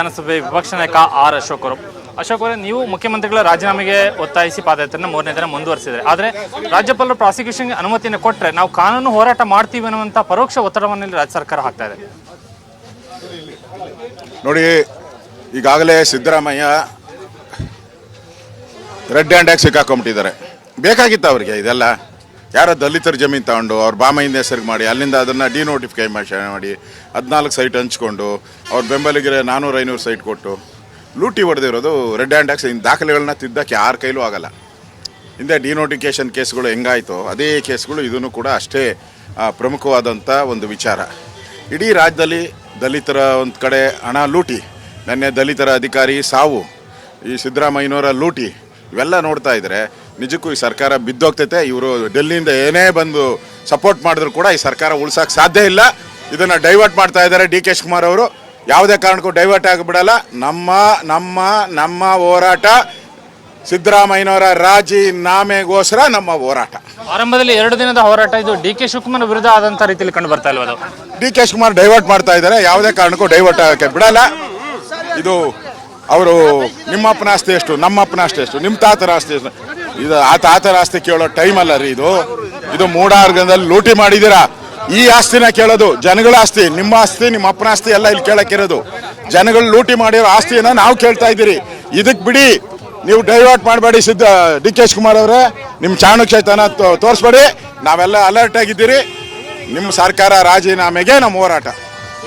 ವಿಧಾನಸಭೆ ವಿಪಕ್ಷ ನಾಯಕ ಆರ್ ಅಶೋಕ್ ಅವರು. ಅಶೋಕ್ ಅವರೇ, ನೀವು ಮುಖ್ಯಮಂತ್ರಿಗಳ ರಾಜೀನಾಮೆಗೆ ಒತ್ತಾಯಿಸಿ ಪಾದಯಾತ್ರೆಯನ್ನು ಮೂರನೇ ದಿನ ಮುಂದುವರಿಸಿದರೆ. ಆದರೆ ರಾಜ್ಯಪಾಲರು ಪ್ರಾಸಿಕ್ಯೂಷನ್ಗೆ ಅನುಮತಿಯನ್ನು ಕೊಟ್ಟರೆ ನಾವು ಕಾನೂನು ಹೋರಾಟ ಮಾಡ್ತೀವಿ ಅನ್ನುವಂಥ ಪರೋಕ್ಷ ಒತ್ತಡವನ್ನು ರಾಜ್ಯ ಸರ್ಕಾರ ಹಾಕ್ತಾ ಇದೆ. ನೋಡಿ, ಈಗಾಗಲೇ ಸಿದ್ದರಾಮಯ್ಯ ರೆಡ್ ಹ್ಯಾಂಡಾಗಿ ಸಿಕ್ಕಾಕೊಂಬಿಟ್ಟಿದ್ದಾರೆ ಬೇಕಾಗಿತ್ತು ಅವರಿಗೆ ಇದೆಲ್ಲ? ಯಾರೋ ದಲಿತರ ಜಮೀನು ತಗೊಂಡು ಅವ್ರ ಬಾಮೈಯಿಂದ ಹೆಸರಿಗೆ ಮಾಡಿ, ಅಲ್ಲಿಂದ ಅದನ್ನು ಡಿನೋಟಿಫಿಕೇಶನ್ ಮಾಡಿ, ಹದಿನಾಲ್ಕು ಸೈಟ್ ಹಂಚ್ಕೊಂಡು, ಅವ್ರ ಬೆಂಬಲಿಗರೆ ನಾನ್ನೂರು ಐನೂರು ಸೈಟ್ ಕೊಟ್ಟು, ಲೂಟಿ ಹೊಡೆದಿರೋದು ರೆಡ್ ಹ್ಯಾಂಡಾಕ್ಸ್ ಇನ್ನು ದಾಖಲೆಗಳನ್ನ ತಿದ್ದಕ್ಕೆ ಯಾರ ಕೈಲೂ ಆಗಲ್ಲ. ಹಿಂದೆ ಡಿನೋಟಿಫಿಕೇಶನ್ ಕೇಸ್ಗಳು ಹೆಂಗಾಯಿತು, ಅದೇ ಕೇಸ್ಗಳು ಇದನ್ನು ಕೂಡ ಅಷ್ಟೇ ಪ್ರಮುಖವಾದಂಥ ಒಂದು ವಿಚಾರ. ಇಡೀ ರಾಜ್ಯದಲ್ಲಿ ದಲಿತರ ಒಂದು ಕಡೆ ಹಣ ಲೂಟಿ, ನೆನ್ನೆ ದಲಿತರ ಅಧಿಕಾರಿ ಸಾವು, ಈ ಸಿದ್ದರಾಮಯ್ಯನವರ ಲೂಟಿ, ಇವೆಲ್ಲ ನೋಡ್ತಾ ಇದ್ರೆ ನಿಜಕ್ಕೂ ಈ ಸರ್ಕಾರ ಬಿದ್ದೋಗ್ತೈತೆ. ಇವರು ಡೆಲ್ಲಿಯಿಂದ ಏನೇ ಬಂದು ಸಪೋರ್ಟ್ ಮಾಡಿದ್ರು ಕೂಡ ಈ ಸರ್ಕಾರ ಉಳ್ಸಕ್ಕೆ ಸಾಧ್ಯ ಇಲ್ಲ. ಇದನ್ನು ಡೈವರ್ಟ್ ಮಾಡ್ತಾ ಇದ್ದಾರೆ ಡಿ ಕೆ ಶಿವಕುಮಾರ್ ಅವರು. ಯಾವುದೇ ಕಾರಣಕ್ಕೂ ಡೈವರ್ಟ್ ಆಗಿಬಿಡಲ್ಲ. ನಮ್ಮ ನಮ್ಮ ನಮ್ಮ ಹೋರಾಟ ಸಿದ್ದರಾಮಯ್ಯನವರ ರಾಜೀನಾಮೆಗೋಸ್ಕರ ನಮ್ಮ ಹೋರಾಟ. ಆರಂಭದಲ್ಲಿ ಎರಡು ದಿನದ ಹೋರಾಟ ಇದು ಡಿ ಕೆ ಶಿವಕುಮಾರ್ ವಿರುದ್ಧ ಆದಂಥ ರೀತಿಯಲ್ಲಿ ಕಂಡು ಬರ್ತಾ ಇಲ್ವ ಅದು ಡಿ ಕೆ ಶಿವಕುಮಾರ್ ಡೈವರ್ಟ್ ಮಾಡ್ತಾ ಇದ್ದಾರೆ. ಯಾವುದೇ ಕಾರಣಕ್ಕೂ ಡೈವರ್ಟ್ ಆಗಕ್ಕೆ ಬಿಡಲ್ಲ. ಇದು ಅವರು ನಿಮ್ಮಪ್ಪನ ಆಸ್ತಿ ಎಷ್ಟು ನಮ್ಮಪ್ಪನ ಆಸ್ತಿ ಎಷ್ಟು ನಿಮ್ಮ ತಾತರ ಆಸ್ತಿ ಎಷ್ಟು? ಇದು ಆ ತಾತರ ಆಸ್ತಿ ಕೇಳೋ ಟೈಮ್ ಅಲ್ಲ ರೀ ಇದು. ಇದು ಮೂಡಾರ್ಗದಲ್ಲಿ ಲೂಟಿ ಮಾಡಿದ್ದೀರಾ? ಈ ಆಸ್ತಿನ ಕೇಳೋದು ಜನಗಳ ಆಸ್ತಿ, ನಿಮ್ಮ ಆಸ್ತಿ, ನಿಮ್ಮ ಅಪ್ಪನ ಆಸ್ತಿ ಎಲ್ಲ ಇಲ್ಲಿ ಕೇಳಕ್ಕಿರೋದು ಜನಗಳು ಲೂಟಿ ಮಾಡಿರೋ ಆಸ್ತಿಯನ್ನ ನಾವು ಕೇಳ್ತಾ ಇದ್ದೀರಿ. ಇದಕ್ಕೆ ಬಿಡಿ, ನೀವು ಡೈವರ್ಟ್ ಮಾಡಬೇಡಿ ಸಿದ್ಧ ಡಿ ಕೆ ಶಿವಕುಮಾರ್ ಅವರೇ. ನಿಮ್ಮ ಚಾಣಕ್ಷತನ ತೋರಿಸ್ಬೇಡಿ. ನಾವೆಲ್ಲ ಅಲರ್ಟ್ ಆಗಿದ್ದೀರಿ. ನಿಮ್ಮ ಸರ್ಕಾರ ರಾಜೀನಾಮೆಗೆ ನಮ್ಮ ಹೋರಾಟ.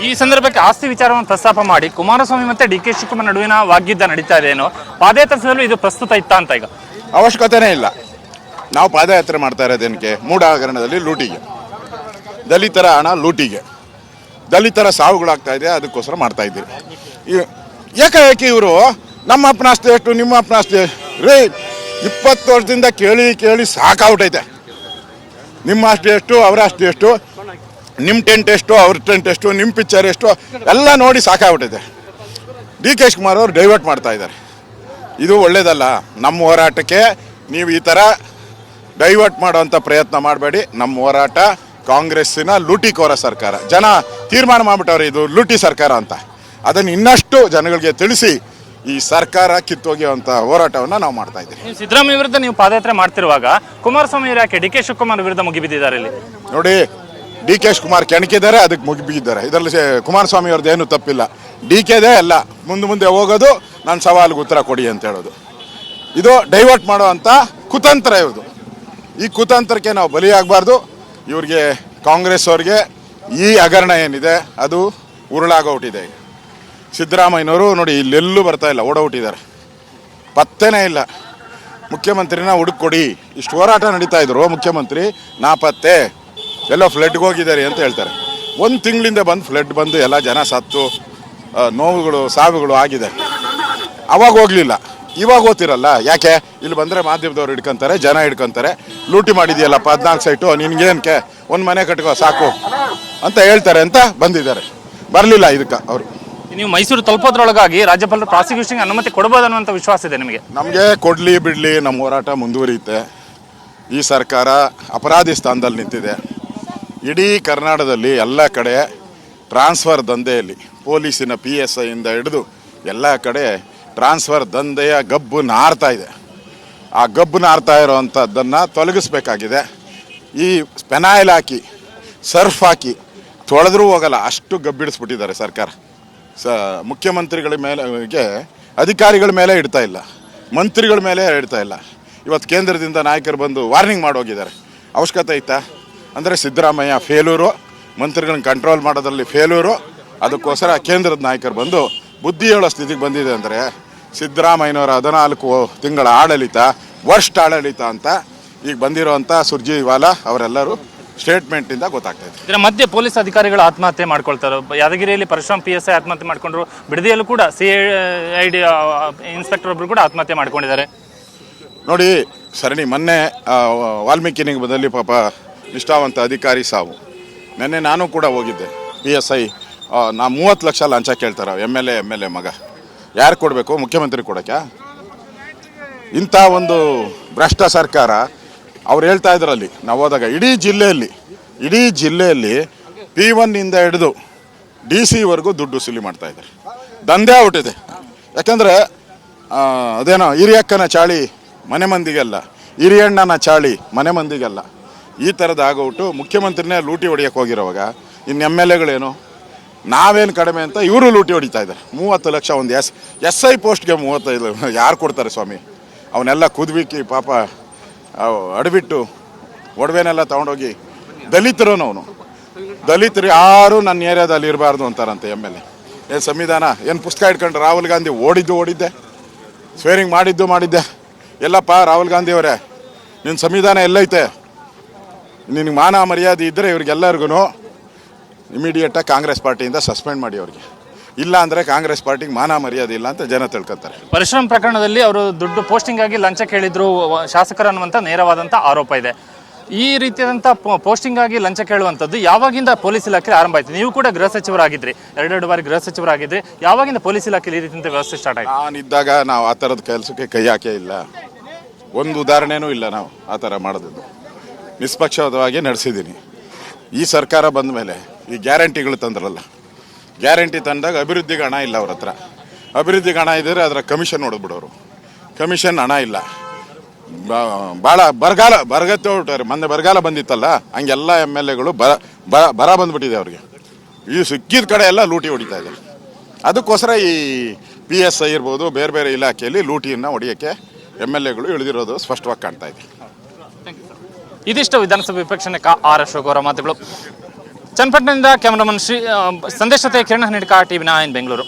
ಈ ಸಂದರ್ಭಕ್ಕೆ ಆಸ್ತಿ ವಿಚಾರವನ್ನು ಪ್ರಸ್ತಾಪ ಮಾಡಿ ಕುಮಾರಸ್ವಾಮಿ ಮತ್ತೆ ಡಿ ಕೆ ಶಿವಕುಮಾರ್ ನಡುವಿನ ವಾಗ್ಯುದ್ಧ ನಡೀತಾ ಇದೆ ಏನೋ ಪಾದಯಾತ್ರೆ ಇದು ಪ್ರಸ್ತುತ ಇತ್ತ ಅಂತ ಈಗ. ಅವಶ್ಯಕತೆನೇ ಇಲ್ಲ. ನಾವು ಪಾದಯಾತ್ರೆ ಮಾಡ್ತಾ ಇರೋದೇನಕ್ಕೆ ಮೂಢ ಹಗರಣದಲ್ಲಿ ಲೂಟಿಗೆ. ದಲಿತರ ಹಣ ಲೂಟಿಗೆ. ದಲಿತರ ಸಾವುಗಳಾಗ್ತಾ ಇದೆ, ಅದಕ್ಕೋಸ್ಕರ ಮಾಡ್ತಾ ಇದ್ದೀವಿ. ಈ- ಏಕಾಏಕಿ ಇವರು, ನಮ್ಮ ಅಪ್ಪನ ಆಸ್ತಿ ಎಷ್ಟು, ನಿಮ್ಮ ಅಪ್ಪನ ಆಸ್ತಿ ರೀ, ಇಪ್ಪತ್ತು ವರ್ಷದಿಂದ ಕೇಳಿ ಕೇಳಿ ಸಾಕಾಗ್ಬಿಟ್ಟೈತೆ. ನಿಮ್ಮ ಆಸ್ತಿ ಎಷ್ಟು, ಅವರ ಆಸ್ತಿ ಎಷ್ಟು? ನಿಮ್ಮ ಟೆಂಟ್ ಎಷ್ಟು, ಅವ್ರ ಟೆಂಟ್ ಎಷ್ಟು, ನಿಮ್ಮ ಪಿಕ್ಚರ್ ಎಷ್ಟು? ಎಲ್ಲ ನೋಡಿ ಸಾಕಾಗ್ಬಿಟ್ಟೈತೆ. ಡಿ ಕೆ ಶಿವಕುಮಾರ್ ಅವರು ಡೈವರ್ಟ್ ಮಾಡ್ತಾ ಇದ್ದಾರೆ. ಇದು ಒಳ್ಳೇದಲ್ಲ. ನಮ್ಮ ಹೋರಾಟಕ್ಕೆ ನೀವು ಈ ಥರ ಡೈವರ್ಟ್ ಮಾಡುವಂಥ ಪ್ರಯತ್ನ ಮಾಡಬೇಡಿ. ನಮ್ಮ ಹೋರಾಟ ಕಾಂಗ್ರೆಸ್ಸಿನ ಲೂಟಿಕೋರ ಸರ್ಕಾರ. ಜನ ತೀರ್ಮಾನ ಮಾಡಿಬಿಟ್ಟವ್ರೆ ಇದು ಲೂಟಿ ಸರ್ಕಾರ ಅಂತ. ಅದನ್ನು ಇನ್ನಷ್ಟು ಜನಗಳಿಗೆ ತಿಳಿಸಿ ಈ ಸರ್ಕಾರ ಕಿತ್ತೋಗಿರುವಂತಹ ಹೋರಾಟವನ್ನು ನಾವು ಮಾಡ್ತಾ ಇದ್ದೀವಿ. ನೀವು ಸಿದ್ದರಾಮಯ್ಯ ವಿರುದ್ಧ ನೀವು ಪಾದಯಾತ್ರೆ ಮಾಡ್ತಿರುವಾಗ ಕುಮಾರಸ್ವಾಮಿ ಯಾಕೆ ಡಿ ಕೆ ಶಿವಕುಮಾರ್ ವಿರುದ್ಧ ಮುಗಿಬಿದ್ದಿದ್ದಾರೆ ಇಲ್ಲಿ. ನೋಡಿ ಡಿ ಕೆ ಶಿವಕುಮಾರ್ ಕೆಣಕಿದ್ದಾರೆ, ಅದಕ್ಕೆ ಮುಗಿಬಿದ್ದಾರೆ ಇದರಲ್ಲಿ ಸೇ- ಕುಮಾರಸ್ವಾಮಿ ಅವ್ರದ್ದು ಏನು ತಪ್ಪಿಲ್ಲ. ಡಿ ಕೆದೇ ಅಲ್ಲ. ಮುಂದೆ ಮುಂದೆ ಹೋಗೋದು, ನನ್ನ ಸವಾಲಿಗೆ ಉತ್ತರ ಕೊಡಿ ಅಂತ ಹೇಳೋದು. ಇದು ಡೈವರ್ಟ್ ಮಾಡುವಂಥ ಕುತಂತ್ರ ಇವ್ರದು ಈ ಕುತಂತ್ರಕ್ಕೆ ನಾವು ಬಲಿಯಾಗಬಾರ್ದು. ಇವ್ರಿಗೆ ಕಾಂಗ್ರೆಸ್ ಅವ್ರಿಗೆ ಈ ಹಗರಣ ಏನಿದೆ, ಅದು ಉರುಳಾಗೋಟಿದೆ ಸಿದ್ದರಾಮಯ್ಯನವರು ನೋಡಿ, ಇಲ್ಲೆಲ್ಲೂ ಬರ್ತಾ ಇಲ್ಲ, ಓಡೋಗ್ಬಿಟ್ಟಿದ್ದಾರೆ. ಪತ್ತೆನೇ ಇಲ್ಲ. ಮುಖ್ಯಮಂತ್ರಿನ ಹುಡುಕೊಡಿ ಇಷ್ಟು ಹೋರಾಟ ನಡೀತಾ ಇದ್ರು, ಮುಖ್ಯಮಂತ್ರಿ. ನಾಪತ್ತೆ. ಎಲ್ಲೋ ಫ್ಲಡ್ಗೆ ಹೋಗಿದ್ದಾರೆ ಅಂತ ಹೇಳ್ತಾರೆ. ಒಂದು ತಿಂಗಳಿಂದ ಬಂದು ಫ್ಲಡ್ ಬಂದು ಎಲ್ಲ ಜನ ಸತ್ತು ನೋವುಗಳು ಸಾವುಗಳು ಆಗಿದೆ. ಅವಾಗ ಹೋಗ್ಲಿಲ್ಲ. ಇವಾಗ ಓದ್ತಿರಲ್ಲ ಯಾಕೆ? ಇಲ್ಲಿ ಬಂದರೆ ಮಾಧ್ಯಮದವ್ರು ಹಿಡ್ಕೊಂತಾರೆ ಜನ ಹಿಡ್ಕೊಂತಾರೆ. ಲೂಟಿ ಮಾಡಿದೆಯಲ್ಲಪ್ಪ ಹದಿನಾಲ್ಕು ಸೈಟು ನಿನ್ಗೇನಕ್ಕೆ ಒಂದು ಮನೆ ಕಟ್ಕೋ ಸಾಕು ಅಂತ ಹೇಳ್ತಾರೆ ಅಂತ ಬಂದಿದ್ದಾರೆ. ಬರಲಿಲ್ಲ ಇದಕ್ಕೆ ಅವರು. ನೀವು ಮೈಸೂರು ತಲುಪೋದ್ರೊಳಗಾಗಿ ರಾಜ್ಯಪಾಲರು ಪ್ರಾಸಿಕ್ಯೂಷನ್ಗೆ ಅನುಮತಿ ಕೊಡಬಹುದು ಅನ್ನುವಂಥ ವಿಶ್ವಾಸ ಇದೆ ನಿಮಗೆ? ನಮಗೆ ಕೊಡಲಿ ಬಿಡಲಿ ನಮ್ಮ ಹೋರಾಟ ಮುಂದುವರಿಯುತ್ತೆ. ಈ ಸರ್ಕಾರ ಅಪರಾಧಿ ಸ್ಥಾನದಲ್ಲಿ ನಿಂತಿದೆ. ಇಡೀ ಕರ್ನಾಟಕದಲ್ಲಿ ಎಲ್ಲ ಕಡೆ ಟ್ರಾನ್ಸ್ಫರ್ ದಂಧೆಯಲ್ಲಿ ಪೊಲೀಸಿನ ಪಿ ಎಸ್ ಐಯಿಂದ ಹಿಡಿದು ಎಲ್ಲ ಕಡೆ ಟ್ರಾನ್ಸ್ಫರ್ ದಂಧೆಯ ಗಬ್ಬು ನಾರ್ತಾ ಇದೆ. ಆ ಗಬ್ಬು ನಾರ್ತಾ ಇರೋವಂಥದ್ದನ್ನು ತೊಲಗಿಸ್ಬೇಕಾಗಿದೆ. ಈ ಪೆನಾಯಿಲ್ ಹಾಕಿ, ಸರ್ಫ್ ಹಾಕಿ ತೊಳೆದ್ರೂ ಹೋಗಲ್ಲ, ಅಷ್ಟು ಗಬ್ಬಿಡಿಸ್ಬಿಟ್ಟಿದ್ದಾರೆ ಸರ್ಕಾರ. ಸ, ಮುಖ್ಯಮಂತ್ರಿಗಳ ಮೇಲೆಗೆ ಅಧಿಕಾರಿಗಳ ಮೇಲೆ ಇಡ್ತಾ ಇಲ್ಲ. ಮಂತ್ರಿಗಳ ಮೇಲೆ ಇಡ್ತಾ ಇಲ್ಲ. ಇವತ್ತು ಕೇಂದ್ರದಿಂದ ನಾಯಕರು ಬಂದು ವಾರ್ನಿಂಗ್ ಮಾಡೋಗಿದ್ದಾರೆ ಅವಶ್ಯಕತೆ ಐತಾ ಅಂದರೆ ಸಿದ್ದರಾಮಯ್ಯ ಫೇಲೂರು ಮಂತ್ರಿಗಳನ್ನ ಕಂಟ್ರೋಲ್ ಮಾಡೋದ್ರಲ್ಲಿ ಫೇಲೂರು ಅದಕ್ಕೋಸ್ಕರ ಕೇಂದ್ರದ ನಾಯಕರು ಬಂದು ಬುದ್ಧಿ ಹೇಳೋ ಸ್ಥಿತಿಗೆ ಬಂದಿದೆ ಅಂದರೆ ಸಿದ್ದರಾಮಯ್ಯನವರ ಹದಿನಾಲ್ಕು ತಿಂಗಳ ಆಡಳಿತ ವರ್ಷ್ಟ್ ಆಡಳಿತ ಅಂತ ಈಗ ಬಂದಿರೋವಂಥ ಸುರ್ಜಿವಾಲಾ ಅವರೆಲ್ಲರೂ ಸ್ಟೇಟ್ಮೆಂಟಿಂದ ಗೊತ್ತಾಗ್ತಾ ಇದರ ಮಧ್ಯೆ ಪೊಲೀಸ್ ಅಧಿಕಾರಿಗಳು ಆತ್ಮಹತ್ಯೆ ಮಾಡ್ಕೊಳ್ತಾರೆ? ಯಾದಗಿರಿಯಲ್ಲಿ ಪರಶುರಾಮ್ ಪಿ ಎಸ್ ಐ ಆತ್ಮಹತ್ಯೆ ಮಾಡ್ಕೊಂಡ್ರು ಬಿಡದಿಯಲ್ಲೂ ಕೂಡ ಸಿ ಐ ಡಿ ಇನ್ಸ್ಪೆಕ್ಟರ್ ಒಬ್ರು ಕೂಡ ಆತ್ಮಹತ್ಯೆ ಮಾಡ್ಕೊಂಡಿದ್ದಾರೆ. ನೋಡಿ ಸರಣಿ ಮೊನ್ನೆ ವಾಲ್ಮೀಕಿ ನಿಗಮದಲ್ಲಿ ಪಾಪ ನಿಷ್ಠಾವಂತ ಅಧಿಕಾರಿ ಸಾವು. ನೆನ್ನೆ ನಾನು ಕೂಡ ಹೋಗಿದ್ದೆ. ಪಿ ಎಸ್ ಐ ನಾ ಮೂವತ್ತು ಲಕ್ಷ ಲಂಚ ಕೇಳ್ತಾರೆ M L A M L A ಮಗ. ಯಾರು ಕೊಡಬೇಕು? ಮುಖ್ಯಮಂತ್ರಿ ಕೊಡೋಕ್ಕೆ? ಇಂಥ ಒಂದು ಭ್ರಷ್ಟ ಸರ್ಕಾರ ಅವ್ರು ಹೇಳ್ತಾ ಇದ್ರಲ್ಲಿ. ನಾವು ಹೋದಾಗ ಇಡೀ ಜಿಲ್ಲೆಯಲ್ಲಿ ಇಡೀ ಜಿಲ್ಲೆಯಲ್ಲಿ ಪಿ ಒನ್ನಿಂದ ಹಿಡಿದು ಡಿ ಸಿವರೆಗೂ ದುಡ್ಡು ವಸೂಲಿ ಮಾಡ್ತಾ ಇದ್ದಾರೆ. ದಂಧೆ ಹುಟ್ಟಿದೆ ಯಾಕಂದರೆ ಅದೇನೋ ಹಿರಿಯಕ್ಕನ ಚಾಳಿ ಮನೆ ಮಂದಿಗೆಲ್ಲ ಹಿರಿಯಣ್ಣನ ಚಾಳಿ ಮನೆ ಮಂದಿಗೆಲ್ಲ ಈ ಥರದ್ದು ಆಗೋಬಿಟ್ಟು ಮುಖ್ಯಮಂತ್ರಿನೇ ಲೂಟಿ ಹೊಡಿಯೋಕೆ ಹೋಗಿರೋವಾಗ ಇನ್ನು ಎಂ ಎಲ್ ಎಗಳೇನು, ನಾವೇನು ಕಡಿಮೆ ಅಂತ ಇವರು ಲೂಟಿ ಹೊಡಿತಾ ಇದ್ದಾರೆ. ಮೂವತ್ತು ಲಕ್ಷ ಒಂದು ಎಸ್ ಎಸ್ ಐ ಪೋಸ್ಟ್ಗೆ ಮೂವತ್ತೈದು ಯಾರು ಕೊಡ್ತಾರೆ ಸ್ವಾಮಿ? ಅವನ್ನೆಲ್ಲ ಕುದ್ಬಿಕ್ಕಿ ಪಾಪ ಅಡ್ಬಿಟ್ಟು ಒಡವೆನೆಲ್ಲ ತೊಗೊಂಡೋಗಿ ದಲಿತರು ಅವನು. ದಲಿತರು ಯಾರು ನನ್ನ ಏರಿಯಾದಲ್ಲಿ ಇರಬಾರ್ದು ಅಂತಾರಂತೆ ಎಂ ಎಲ್ ಎ. ಏನು ಸಂವಿಧಾನ? ಏನು ಪುಸ್ತಕ ಇಟ್ಕೊಂಡು ರಾಹುಲ್ ಗಾಂಧಿ ಓಡಿದ್ದು ಓಡಿದ್ದೆ? ಸ್ವೇರಿಂಗ್ ಮಾಡಿದ್ದು ಮಾಡಿದ್ದೆ? ಎಲ್ಲಪ್ಪ, ರಾಹುಲ್ ಗಾಂಧಿ ಅವರೇ ನಿನ್ನ ಸಂವಿಧಾನ ಎಲ್ಲೈತೆ? ನಿನಗೆ ಮಾನ ಮರ್ಯಾದೆ ಇದ್ದರೆ ಇವ್ರಿಗೆಲ್ಲರಿಗೂ ಇಮಿಡಿಯೇಟಾಗಿ ಕಾಂಗ್ರೆಸ್ ಪಾರ್ಟಿಯಿಂದ ಸಸ್ಪೆಂಡ್ ಮಾಡಿ ಅವ್ರಿಗೆ. ಇಲ್ಲ ಅಂದರೆ ಕಾಂಗ್ರೆಸ್ ಪಾರ್ಟಿಗೆ ಮಾನ ಮರ್ಯಾದೆ ಇಲ್ಲ ಅಂತ ಜನ ತಿಳ್ಕೊತಾರೆ. ಪರಿಶ್ರಮ ಪ್ರಕರಣದಲ್ಲಿ ಅವರು ದುಡ್ಡು ಪೋಸ್ಟಿಂಗ್ ಆಗಿ ಲಂಚ ಕೇಳಿದ್ರು ಶಾಸಕರು ಅನ್ನುವಂಥ ನೇರವಾದಂಥ ಆರೋಪ ಇದೆ. ಈ ರೀತಿಯಾದಂಥ ಪೋಸ್ಟಿಂಗ್ ಆಗಿ ಲಂಚ ಕೇಳುವಂಥದ್ದು ಯಾವಾಗಿಂದ ಪೊಲೀಸ್ ಇಲಾಖೆ ಆರಂಭ ಆಯ್ತು? ನೀವು ಕೂಡ ಗೃಹ ಸಚಿವರಾಗಿದ್ರಿ. ಎರಡೆರಡು ಬಾರಿ ಗೃಹ ಸಚಿವರಾಗಿದ್ರಿ. ಯಾವಾಗಿಂದ ಪೊಲೀಸ್ ಇಲಾಖೆಯಲ್ಲಿ ಈ ರೀತಿಯಿಂದ ವ್ಯವಸ್ಥೆ ಸ್ಟಾರ್ಟ್ ಆಯ್ತು? ನಾನಿದ್ದಾಗ ನಾವು ಆ ಥರದ ಕೆಲಸಕ್ಕೆ ಕೈ ಹಾಕೇ ಇಲ್ಲ. ಒಂದು ಉದಾಹರಣೆನೂ ಇಲ್ಲ ನಾವು ಆ ಥರ ಮಾಡೋದು. ನಿಷ್ಪಕ್ಷಪಾತವಾಗಿ ನಡೆಸಿದ್ದೀನಿ. ಈ ಸರ್ಕಾರ ಬಂದ ಮೇಲೆ ಈ ಗ್ಯಾರಂಟಿಗಳು ತಂದ್ರಲ್ಲ. ಗ್ಯಾರಂಟಿ ತಂದಾಗ ಅಭಿವೃದ್ಧಿಗೆ ಹಣ ಇಲ್ಲ ಅವ್ರ ಹತ್ರ. ಅಭಿವೃದ್ಧಿಗೆ ಹಣ ಇದ್ದರೆ ಅದರ ಕಮಿಷನ್ ಹೊಡೆದ್ಬಿಡೋರು. ಕಮಿಷನ್ ಹಣ ಇಲ್ಲ. ಭಾಳ ಬರಗಾಲ ಬರಗತ್ತೆ ಹೊರಟಾರೆ ಮೊನ್ನೆ ಬರಗಾಲ ಬಂದಿತ್ತಲ್ಲ, ಹಂಗೆಲ್ಲ ಎಂ ಎಲ್ ಎಗಳು ಬರ ಬರ ಬರ ಬಂದ್ಬಿಟ್ಟಿದೆ ಅವ್ರಿಗೆ. ಈ ಸಿಕ್ಕಿದ ಕಡೆ ಎಲ್ಲ ಲೂಟಿ ಹೊಡಿತಾ ಇದೆ. ಅದಕ್ಕೋಸ್ಕರ ಈ ಪಿ ಎಸ್ ಐ ಇರ್ಬೋದು, ಬೇರೆ ಬೇರೆ ಇಲಾಖೆಯಲ್ಲಿ ಲೂಟಿಯನ್ನು ಹೊಡೆಯೋಕ್ಕೆ ಎಂ ಎಲ್ ಎಗಳು ಇಳಿದಿರೋದು ಸ್ಪಷ್ಟವಾಗಿ ಕಾಣ್ತಾ ಇದೆ. ಇದಿಷ್ಟು ವಿಧಾನಸಭೆ ವಿಪಕ್ಷ ಆರ್ ಅಶೋಕ್ ಅವರ ಮಾತುಗಳು. ಚನ್ನಪಟ್ಟಣದಿಂದ ಕ್ಯಾಮರಾಮನ್ ಶ್ರೀ ಸಂದೇಶತೆ ಕಿರಣ ಹನ್ನೆಡ್ಕ ಟಿವಿ ನಾಯನ್ ಬೆಂಗಳೂರು.